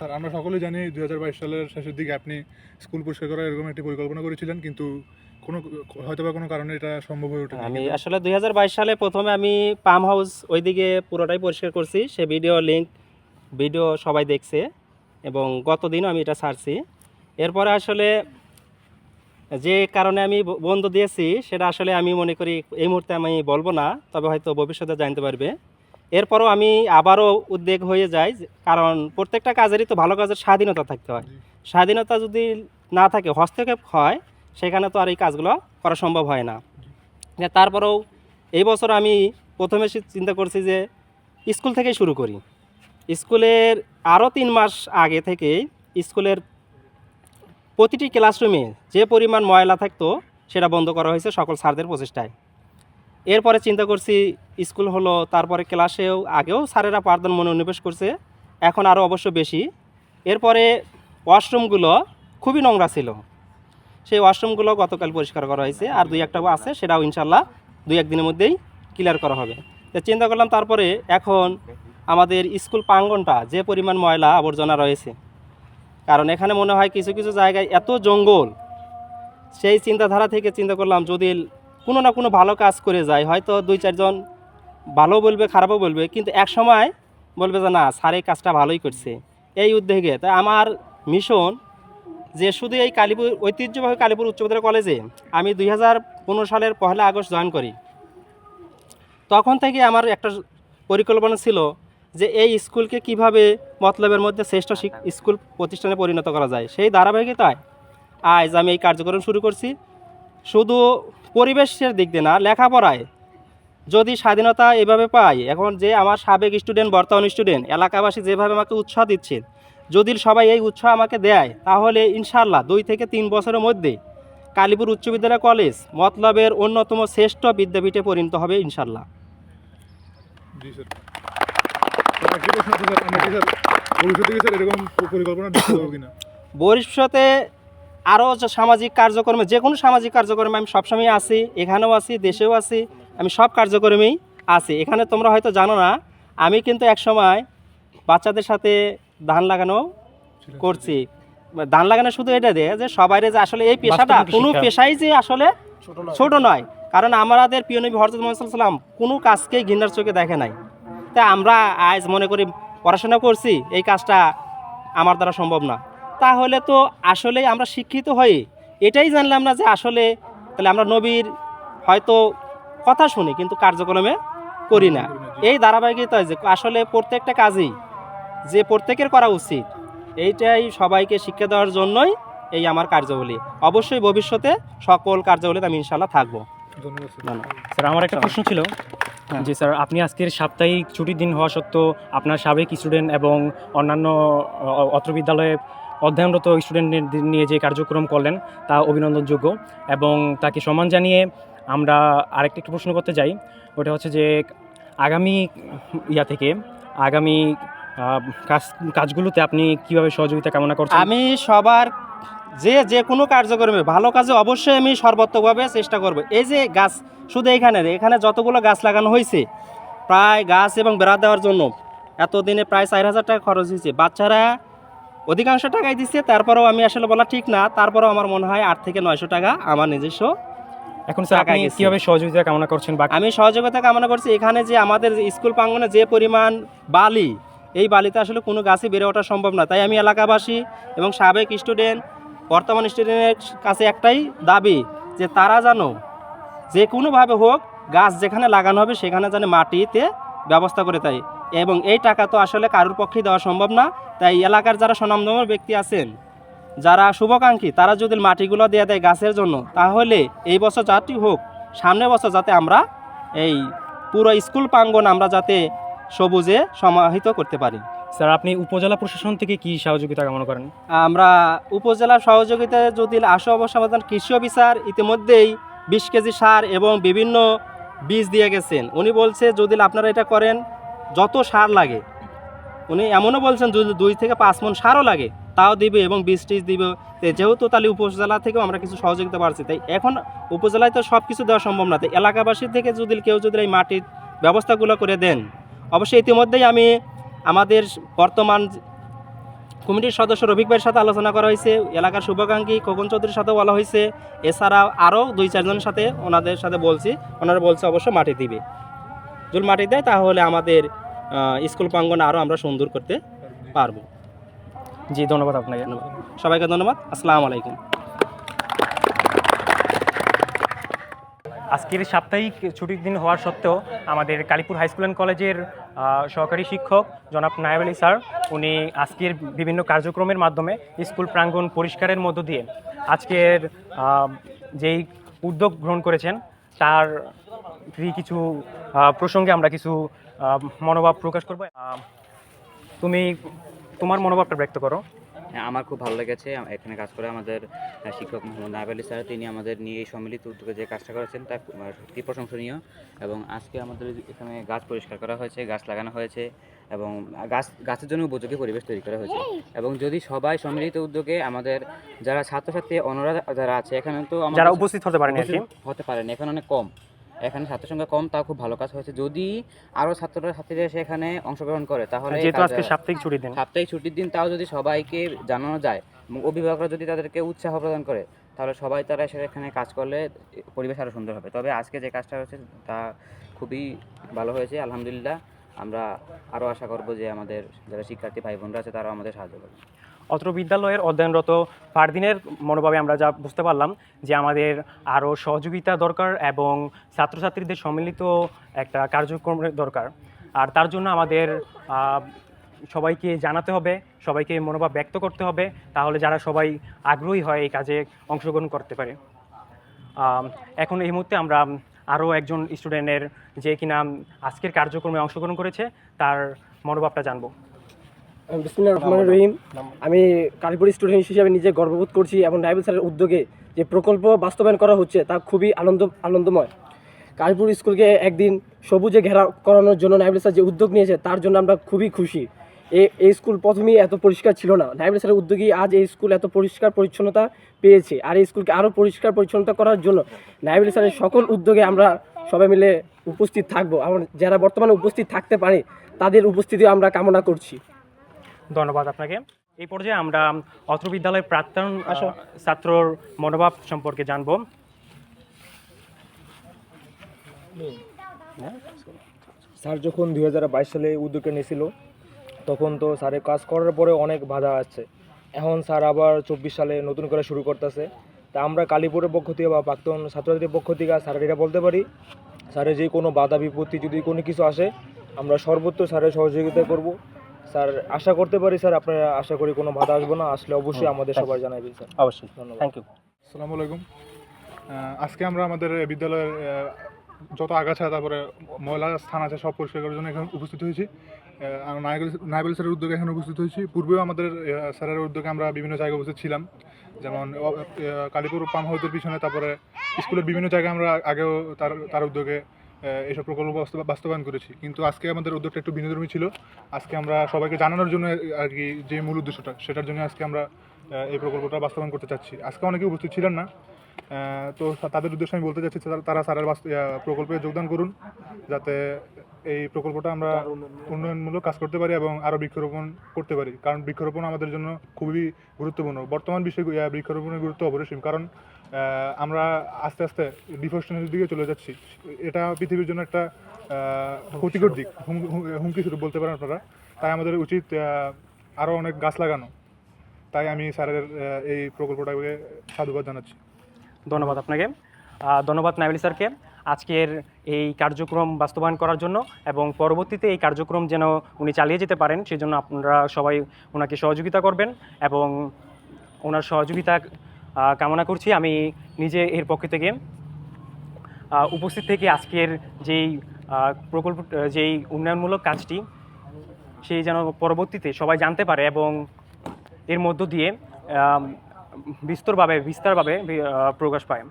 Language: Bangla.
স্যার, আমরা সকলেই জানি দু হাজার বাইশ সালের শেষের দিকে আপনি স্কুল পরিষ্কার করার এরকম একটি পরিকল্পনা করেছিলেন, কিন্তু কোনো, হয়তো বা কোনো কারণে এটা সম্ভব হয়ে ওঠেনি। আমি আসলে দু হাজার বাইশ সালে প্রথমে আমি পাম হাউস ওইদিকে পুরোটাই পরিষ্কার করছি, সে ভিডিও লিঙ্ক ভিডিও সবাই দেখছে, এবং গত দিনও আমি এটা ছাড়ছি। এরপরে আসলে যে কারণে আমি বন্ধ দিয়েছি, সেটা আসলে আমি মনে করি এই মুহূর্তে আমি বলব না, তবে হয়তো ভবিষ্যতে জানতে পারবে। এরপরও আমি আবারও উদ্বেগ হয়ে যাই কারণ প্রত্যেকটা কাজেরই তো ভালো কাজের স্বাধীনতা থাকতে হয়। স্বাধীনতা যদি না থাকে, হস্তক্ষেপ হয়, সেখানে তো আর এই কাজগুলো করা সম্ভব হয় না। তারপরেও এই বছর আমি প্রথমে চিন্তা করছি যে স্কুল থেকেই শুরু করি। স্কুলের আরও তিন মাস আগে থেকেই স্কুলের প্রতিটি ক্লাসরুমে যে পরিমাণ ময়লা থাকতো, সেটা বন্ধ করা হয়েছে সকল স্যারদের প্রচেষ্টায়। এরপরে চিন্তা করছি স্কুল হলো, তারপরে ক্লাসেও আগেও স্যারেরা পাঠদান মনোনিবেশ করছে, এখন আরও অবশ্য বেশি। এরপরে ওয়াশরুমগুলো খুবই নোংরা ছিল। সেই ওয়াশরুমগুলো গতকাল পরিষ্কার করা হয়েছে, আর দুই একটা আছে, সেটাও ইনশাল্লাহ দুই একদিনের মধ্যেই ক্লিয়ার করা হবে। চিন্তা করলাম তারপরে এখন আমাদের স্কুল প্রাঙ্গনটা যে পরিমাণ ময়লা আবর্জনা রয়েছে, কারণ এখানে মনে হয় কিছু কিছু জায়গায় এত জঙ্গল, সেই চিন্তাধারা থেকে চিন্তা করলাম যদি কোনো না কোনো ভালো কাজ করে যায়, হয়তো দুই চারজন ভালো বলবে, খারাপও বলবে, কিন্তু এক সময় বলবে যে, না, স্যার এই কাজটা ভালোই করছে। এই উদ্যোগে। তাই আমার মিশন যে, শুধু এই কালীপুর, ঐতিহ্যবাহী কালীপুর উচ্চ বিদ্যালয় কলেজে আমি দুই হাজার পনেরো সালের পহেলা আগস্ট জয়েন করি। তখন থেকে আমার একটা পরিকল্পনা ছিল যে, এই স্কুলকে কীভাবে মতলবের মধ্যে শ্রেষ্ঠ স্কুল প্রতিষ্ঠানে পরিণত করা যায়। সেই ধারাবাহিকতায় আজ আমি এই কার্যক্রম শুরু করছি। শুধু পরিবেশের দিক দিয়ে না, লেখাপড়ায় যদি স্বাধীনতা এভাবে পাই এখন যে আমার সাবেক স্টুডেন্ট বর্তমান স্টুডেন্ট এলাকাবাসী যেভাবে আমাকে উৎসাহ দিচ্ছে যদি সবাই এই উৎসাহ আমাকে দেয় তাহলে ইনশাল্লাহ দুই থেকে তিন বছরের মধ্যে কালীপুর উচ্চ বিদ্যালয় কলেজ মতলবের অন্যতম শ্রেষ্ঠ বিদ্যাপীঠে পরিণত হবে ইনশাল্লাহ ভবিষ্যতে আরও সামাজিক কার্যক্রমে যে কোনো সামাজিক কার্যক্রমে আমি সবসময় আছি এখানেও আছি দেশেও আছি। আমি সব কার্যক্রমেই আছি। এখানে তোমরা হয়তো জানো না আমি কিন্তু এক সময় বাচ্চাদের সাথে ধান লাগানো করছি। ধান লাগানো শুধু এটা দিয়ে যে সবাই যে আসলে এই পেশাটা কোনো পেশাই যে আসলে ছোট নয়। কারণ আমাদের প্রিয় নবী হরজত মোহাম্মদ সাল্লাম কোনো কাজকেই ঘৃণার চোখে দেখে নাই। তা আমরা আজ মনে করি পড়াশোনা করছি এই কাজটা আমার দ্বারা সম্ভব না। তাহলে তো আসলে আমরা শিক্ষিত হয়ে এটাই জানলাম না যে আসলে তাহলে আমরা নবীর হয়তো কথা শুনি কিন্তু কার্যক্রমে করি না। এই ধারাবাহিকতায় যে আসলে প্রত্যেকটা কাজেই যে প্রত্যেকের করা উচিত এইটাই সবাইকে শিক্ষা দেওয়ার জন্যই এই আমার কার্যাবলী। অবশ্যই ভবিষ্যতে সকল কার্যাবলীতে আমি ইনশাল্লাহ থাকব। ধন্যবাদ স্যার। আমার একটা প্রশ্ন ছিল। হ্যাঁ। যে স্যার আপনি আজকের সাপ্তাহিক ছুটির দিন হওয়া সত্ত্বেও আপনার সাবেক স্টুডেন্ট এবং অন্যান্য অত্র বিদ্যালয়ে অধ্যয়নরত স্টুডেন্টদের নিয়ে যে কার্যক্রম করলেন, তা অভিনন্দনযোগ্য এবং তাকে সম্মান জানিয়ে আমরা আরেকটা একটু প্রশ্ন করতে যাই। ওটা হচ্ছে যে আগামী ইয়া থেকে, আগামী কাজ, কাজগুলোতে আপনি কীভাবে সহযোগিতা কামনা করছেন? আমি সবার যে যে কোনো কার্যক্রমে, ভালো কাজে অবশ্যই আমি সর্বাত্মকভাবে চেষ্টা করব। এই যে গাছ, শুধু এখানে এখানে যতগুলো গাছ লাগানো হয়েছে, প্রায় গাছ এবং বেড়া দেওয়ার জন্য, এতদিনে প্রায় চার হাজার টাকা খরচ হয়েছে। বাচ্চারা অধিকাংশ টাকাই দিচ্ছে তারপরেও আমি আসলে বলা ঠিক না তারপরেও আমার মনে হয় আট থেকে নয়শো টাকা আমার নিজস্ব এখন স্যার আপনি কীভাবে সহযোগিতা কামনা করছেন বা আমি সহযোগিতা কামনা করছি এখানে যে আমাদের স্কুল প্রাঙ্গনে যে পরিমাণ বালি এই বালিতে আসলে কোনো গাছই বেড়ে ওঠা সম্ভব না। তাই আমি এলাকাবাসী এবং সাবেক স্টুডেন্ট বর্তমান স্টুডেন্টের কাছে একটাই দাবি যে তারা যেন যে কোনোভাবে হোক গাছ যেখানে লাগানো হবে সেখানে যেন মাটিতে ব্যবস্থা করে তাই। এবং এই টাকা তো আসলে কারোর পক্ষেই দেওয়া সম্ভব না। তাই এলাকার যারা স্বনামধন্য ব্যক্তি আছেন যারা শুভাকাঙ্ক্ষী তারা যদি মাটিগুলো দিয়ে দেয় গাছের জন্য তাহলে এই বছর যাটি হোক সামনের বছর যাতে আমরা এই পুরো স্কুল প্রাঙ্গন আমরা যাতে সবুজে সমাহিত করতে পারি। স্যার আপনি উপজেলা প্রশাসন থেকে কি সহযোগিতা কামনা করেন? আমরা উপজেলা সহযোগিতায় যদি আশু অবসাবধান কৃষি অফিসার ইতিমধ্যেই বিশ কেজি সার এবং বিভিন্ন বীজ দিয়ে গেছেন। উনি বলছে, যদি আপনারা এটা করেন, যত সার লাগে। উনি এমনও বলছেন, যদি দুই থেকে পাঁচ মন সারও লাগে, তাও দিবে এবং বীজ টিজ দিবে। যেহেতু তাহলে উপজেলা থেকেও আমরা কিছু সহযোগিতা পারছি তাই এখন উপজেলায় তো সব কিছু দেওয়া সম্ভব না। তাই এলাকাবাসীর থেকে যদি কেউ যদি এই মাটির ব্যবস্থাগুলো করে দেন, অবশ্যই ইতিমধ্যেই আমি আমাদের বর্তমান কমিটির সদস্য রফিক ভাইয়ের সাথে আলোচনা করা হয়েছে। এলাকার শুভাকাঙ্ক্ষী খোকন চৌধুরীর সাথেও বলা হয়েছে। এছাড়া আরও দুই চারজনের সাথে ওনাদের সাথে বলছি। ওনারা বলছে অবশ্য মাটি দিবে। যদি মাটি দেয় তাহলে আমাদের স্কুল প্রাঙ্গন আরও আমরা সুন্দর করতে পারব। জি ধন্যবাদ আপনাকে। ধন্যবাদ সবাইকে ধন্যবাদ। আসসালামু আলাইকুম। আজকের সাপ্তাহিক ছুটির দিন হওয়ার সত্ত্বেও আমাদের কালীপুর হাই স্কুল অ্যান্ড কলেজের সহকারী শিক্ষক জনাব নায়েব আলী স্যার, উনি আজকের বিভিন্ন কার্যক্রমের মাধ্যমে স্কুল প্রাঙ্গণ পরিষ্কারের মধ্য দিয়ে আজকের যেই উদ্যোগ গ্রহণ করেছেন, তার কিছু প্রসঙ্গে আমরা কিছু মনোভাব প্রকাশ করব। তুমি, তোমার মনোভাবটা ব্যক্ত করো। আমার খুব ভালো লেগেছে। এখানে কাজ করে আমাদের শিক্ষক মোহাম্মদ নাইব আলী স্যার তিনি আমাদের নিয়ে এই সম্মিলিত উদ্যোগে যে কাজটা করেছেন তা সত্যি প্রশংসনীয়। এবং আজকে আমাদের এখানে গাছ পরিষ্কার করা হয়েছে গাছ লাগানো হয়েছে এবং গাছ গাছের জন্য উপযোগী পরিবেশ তৈরি করা হয়েছে। এবং যদি সবাই সম্মিলিত উদ্যোগে আমাদের যারা ছাত্রছাত্রী অন্যরা যারা আছে এখানে তো যারা উপস্থিত হতে পারেন হতে পারেন এখানে অনেক কম। এখানে ছাত্র সংখ্যা কম তাও খুব ভালো কাজ হয়েছে। যদি আরও ছাত্ররা ছাত্রীরা এসে এখানে অংশগ্রহণ করে তাহলে যেহেতু আজকে সাপ্তাহিক ছুটির দিন। সাপ্তাহিক ছুটির দিন তাও যদি সবাইকে জানানো যায় এবং অভিভাবকরা যদি তাদেরকে উৎসাহ প্রদান করে তাহলে সবাই তারা এসে এখানে কাজ করলে পরিবেশ আরও সুন্দর হবে। তবে আজকে যে কাজটা হয়েছে তা খুবই ভালো হয়েছে আলহামদুলিল্লাহ। আমরা আরও আশা করব যে আমাদের যারা শিক্ষার্থী ভাই বোনরা আছে তারাও আমাদের সাহায্য করবে। অত্র বিদ্যালয়ের অধ্যয়নরত ফারদিনের মনোভাবে আমরা যা বুঝতে পারলাম যে আমাদের আরও সহযোগিতা দরকার এবং ছাত্রছাত্রীদের সম্মিলিত একটা কার্যক্রমের দরকার। আর তার জন্য আমাদের সবাইকে জানাতে হবে, সবাইকে মনোভাব ব্যক্ত করতে হবে, তাহলে যারা সবাই আগ্রহী হয় এই কাজে অংশগ্রহণ করতে পারে। এখন এই মুহূর্তে আমরা আরও একজন স্টুডেন্টের যে কিনা আজকের কার্যক্রমে অংশগ্রহণ করেছে, তার মনোভাবটা জানব। বিসমুল্লাহ রহমান রহিম। আমি কালীপুর স্টুডেন্ট হিসেবে নিজে গর্ববোধ করছি এবং নাইবুল স্যারের উদ্যোগে যে প্রকল্প বাস্তবায়ন করা হচ্ছে তা খুবই আনন্দ আনন্দময়। কালীপুর স্কুলকে একদিন সবুজে ঘেরা করানোর জন্য নাইবুল স্যার যে উদ্যোগ নিয়েছে তার জন্য আমরা খুবই খুশি। এই স্কুল প্রথমেই এত পরিষ্কার ছিল না। নাইবুল স্যারের উদ্যোগেই আজ এই স্কুল এত পরিষ্কার পরিচ্ছন্নতা পেয়েছে। আর এই স্কুলকে আরও পরিষ্কার পরিচ্ছন্নতা করার জন্য নাইবুল স্যারের সকল উদ্যোগে আমরা সবাই মিলে উপস্থিত থাকব। আমার যারা বর্তমানে উপস্থিত থাকতে পারে তাদের উপস্থিতিও আমরা কামনা করছি। ধন্যবাদ আপনাকে। এই পর্যায়ে আমরা অত্র বিদ্যালয়ের প্রাক্তন ছাত্রর মনোভাব সম্পর্কে জানব। স্যার যখন দুই হাজার বাইশ সালে উদ্যোগটা নিয়েছিল তখন তো স্যারের কাজ করার পরে অনেক বাধা আসছে। এখন স্যার আবার চব্বিশ সালে নতুন করে শুরু করতেছে। তা আমরা কালীপুরের পক্ষ থেকে বা প্রাক্তন ছাত্রছাত্রীর পক্ষ থেকে স্যারের এটা বলতে পারি স্যারের যে কোনো বাধা বিপত্তি যদি কোনো কিছু আসে আমরা সর্বোচ্চ স্যারের সহযোগিতা করব। স্যার আশা করতে পারি স্যার আপনারা আশা করি কোনো বাধা আসব না। আসলে অবশ্যই আমাদের সবার জানাবেন স্যার। অবশ্যই ধন্যবাদ। থ্যাংক ইউ আসসালামু আলাইকুম। আজকে আমরা আমাদের বিদ্যালয়ের যত আগাছা তারপরে ময়লা স্থান আছে সব পরিষ্কার করার জন্য এখানে উপস্থিত হয়েছি। নাইবেল স্যারের উদ্যোগে এখানে উপস্থিত হয়েছি। পূর্বেও আমাদের স্যারের উদ্যোগে আমরা বিভিন্ন জায়গায় উপস্থিত ছিলাম। যেমন কালীপুর পাম হাউসের পিছনে তারপরে স্কুলের বিভিন্ন জায়গায় আমরা আগেও তার তার উদ্যোগে এইসব প্রকল্প বাস্তবায়ন করেছি। কিন্তু আজকে আমাদের উদ্যোগটা একটু বিনোদনী ছিল। আজকে আমরা সবাইকে জানানোর জন্য আর কি যে মূল উদ্দেশ্যটা সেটার জন্য আজকে আমরা এই প্রকল্পটা বাস্তবায়ন করতে চাচ্ছি। আজকে অনেকে উপস্থিত ছিলেন না। তো তাদের উদ্দেশ্যে আমি বলতে চাচ্ছি তারা- বাস্ত- প্রকল্পে যোগদান করুন যাতে এই প্রকল্পটা আমরা উন্নয়নমূলক কাজ। করতে পারি এবং আরও বৃক্ষরোপণ করতে পারি। কারণ বৃক্ষরোপণ আমাদের জন্য খুবই গুরুত্বপূর্ণ। বর্তমান বিষয়ে বৃক্ষরোপণের গুরুত্ব অপরিসীম। কারণ আমরা আস্তে আস্তে ডিফরেস্টেশনের দিকে চলে যাচ্ছি। এটা পৃথিবীর জন্য একটা ক্ষতিকর দিক। হুম- হুম- হুমকি স্বরূপ বলতে পারেন আপনারা। তাই আমাদের উচিত আরও অনেক গাছ লাগানো। তাই আমি স্যারের এই প্রকল্পটাকে সাধুবাদ জানাচ্ছি। ধন্যবাদ আপনাকে। ধন্যবাদ নাইবুল স্যারকে আজকের এই কার্যক্রম বাস্তবায়ন করার জন্য এবং পরবর্তীতে এই কার্যক্রম যেন উনি চালিয়ে যেতে পারেন, সেজন্য আপনারা সবাই ওনাকে সহযোগিতা করবেন এবং ওনার সহযোগিতা কামনা করছি। আমি নিজে এর পক্ষ থেকে উপস্থিত থেকে আজকের যেই প্রকল্প, যেই উন্নয়নমূলক কাজটি, সেই যেন পরবর্তীতে সবাই জানতে পারে এবং এর মধ্য দিয়ে বিস্তরভাবে, বিস্তারভাবে প্রকাশ পায়।